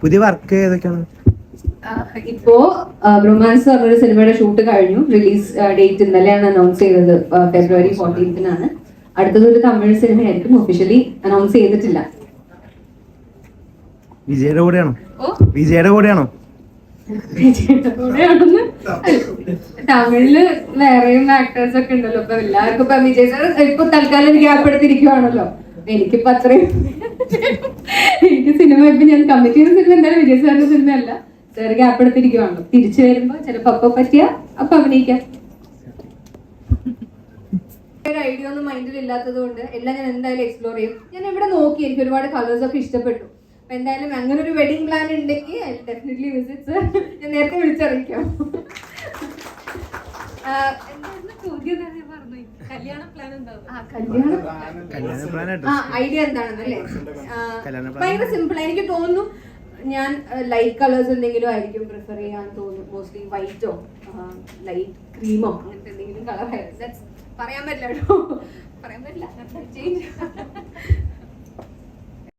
പുതിയ വർക്ക് ഏതൊക്കെയാണ്? ഇപ്പോ ബ്രൊമാൻസ് പറഞ്ഞൊരു സിനിമയുടെ ഷൂട്ട് കഴിഞ്ഞു. റിലീസ് ഡേറ്റ് ഇന്നലെയാണ് അനൗൺസ് ചെയ്തത്. ഫെബ്രുവരി ഫോർട്ടീൻത്തിനാണ് അടുത്തത് ഒരു തമിഴ് സിനിമയായിരിക്കും. ഒഫീഷ്യലി അനൗൺസ് ചെയ്തിട്ടില്ല. വിജയുടെ കൂടെയാണോ? വിജയുടെ കൂടെയാണോ? തമിഴിൽ വേറെയും ആക്ടേഴ്സ് ഒക്കെ ഉണ്ടല്ലോ. ഇപ്പൊ എല്ലാവർക്കും ഇപ്പൊ വിജയ് സാർ ഇപ്പൊ തൽക്കാലം ഗ്യാപ്പ് എടുത്തിരിക്കുവാണല്ലോ എനിക്കിപ്പോ അത്രയും സിനിമ ഇപ്പൊ ഞാൻ കമ്മിറ്റ് ചെയ്യുന്ന സിനിമ എന്തായാലും വിജയ് സാറിന്റെ സിനിമയല്ല. സാർ ഗ്യാപ്പ് എടുത്തിരിക്കുവാണല്ലോ തിരിച്ചു വരുമ്പോ ചിലപ്പോ അപ്പൊ പറ്റിയ അപ്പൊ അഭിനയിക്കാം. ഐഡിയ ഒന്നും മൈൻഡിൽ ഇല്ലാത്തത് കൊണ്ട് എല്ലാം ഞാൻ എന്തായാലും എക്സ്പ്ലോർ ചെയ്യും. ഞാൻ ഇവിടെ നോക്കി എനിക്ക് ഒരുപാട് കളേഴ്സ് ഒക്കെ ഇഷ്ടപ്പെട്ടു. അപ്പൊ എന്തായാലും അങ്ങനെ ഒരു വെഡിങ് പ്ലാൻ ഉണ്ടെങ്കിൽ ഡെഫിനറ്റ്ലി വിസിറ്റ്സ് ഞാൻ നേരത്തെ വിളിച്ചറിയിക്കാം. ചോദ്യം. കല്യാണ പ്ലാൻ എന്താവും ആ, കല്യാണ പ്ലാൻ ആ ഐഡിയ എന്താണെന്നല്ലേ. ഭയങ്കര സിമ്പിൾ എനിക്ക് തോന്നുന്നു ഞാൻ ലൈറ്റ് കളേഴ്സ് എന്തെങ്കിലും ആയിരിക്കും പ്രിഫർ ചെയ്യാൻ തോന്നുന്നു. മോസ്റ്റ്ലി വൈറ്റോ ലൈറ്റ് ക്രീമോ അങ്ങനത്തെ എന്തെങ്കിലും കളർ പറയാൻ പറ്റില്ല കേട്ടോ. പറയാൻ